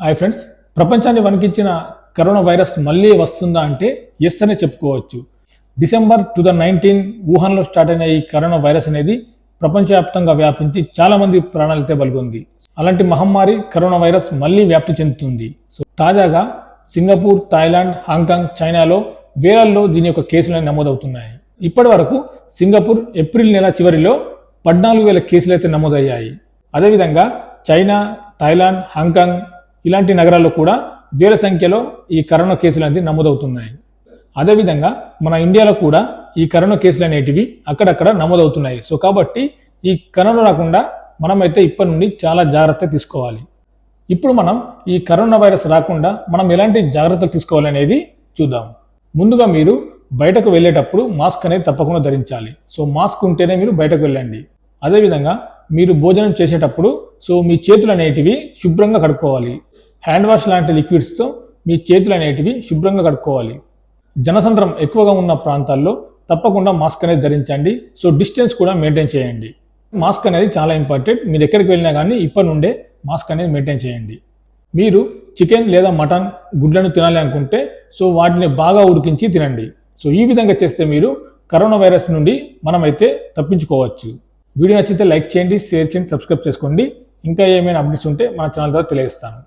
Hi friends ప్రపంచాన్ని వణికించిన corona virus మళ్ళీ వస్తుందా అంటే ఎస్ అనే చెప్పుకోవచ్చు. డిసెంబర్ టూ థౌజండ్ నైన్టీన్ వుహాన్లో స్టార్ట్ అయిన ఈ కరోనా వైరస్ అనేది ప్రపంచవ్యాప్తంగా వ్యాపించి చాలామంది ప్రాణాలతో ప్రాణాలైతే అలాంటి మహమ్మారి కరోనా వైరస్ మళ్ళీ వ్యాప్తి చెందుతుంది. సో తాజాగా సింగపూర్ థాయిలాండ్ హాంకాంగ్ చైనాలో వేలల్లో దీని యొక్క కేసులు నమోదవుతున్నాయి. ఇప్పటి వరకు సింగపూర్ ఏప్రిల్ నెల చివరిలో పద్నాలుగు వేల కేసులు అయితే నమోదయ్యాయి. అదేవిధంగా చైనా థాయిలాండ్ హాంకాంగ్ ఇలాంటి నగరాల్లో కూడా వేల సంఖ్యలో ఈ కరోనా కేసులు అనేది నమోదవుతున్నాయి. అదేవిధంగా మన ఇండియాలో కూడా ఈ కరోనా కేసులు అనేటివి అక్కడక్కడ నమోదవుతున్నాయి. సో కాబట్టి ఈ కరోనా రాకుండా మనమైతే ఇప్పటి నుండి చాలా జాగ్రత్త తీసుకోవాలి. ఇప్పుడు మనం ఈ కరోనా వైరస్ రాకుండా మనం ఎలాంటి జాగ్రత్తలు తీసుకోవాలనేది చూద్దాం. ముందుగా మీరు బయటకు వెళ్ళేటప్పుడు మాస్క్ అనేది తప్పకుండా ధరించాలి. సో మాస్క్ ఉంటేనే మీరు బయటకు వెళ్ళండి. అదేవిధంగా మీరు భోజనం చేసేటప్పుడు సో మీ చేతులు అనేటివి శుభ్రంగా కడుక్కోవాలి. హ్యాండ్ వాష్ లాంటి లిక్విడ్స్తో మీ చేతులు అనేటివి శుభ్రంగా కడుక్కోవాలి. జనసంద్రం ఎక్కువగా ఉన్న ప్రాంతాల్లో తప్పకుండా మాస్క్ అనేది ధరించండి. సో డిస్టెన్స్ కూడా మెయింటైన్ చేయండి. మాస్క్ అనేది చాలా ఇంపార్టెంట్. మీరు ఎక్కడికి వెళ్ళినా కానీ ఇప్పటి నుండే మాస్క్ అనేది మెయింటైన్ చేయండి. మీరు చికెన్ లేదా మటన్ గుడ్లను తినాలి అనుకుంటే సో వాటిని బాగా ఉడికించి తినండి. సో ఈ విధంగా చేస్తే మీరు కరోనా వైరస్ నుండి మనమైతే తప్పించుకోవచ్చు. వీడియో నచ్చితే లైక్ చేయండి షేర్ చేయండి సబ్స్క్రైబ్ చేసుకోండి. ఇంకా ఏమైనా అప్డేట్స్ ఉంటే మన ఛానల్ ద్వారా తెలియజేస్తాను.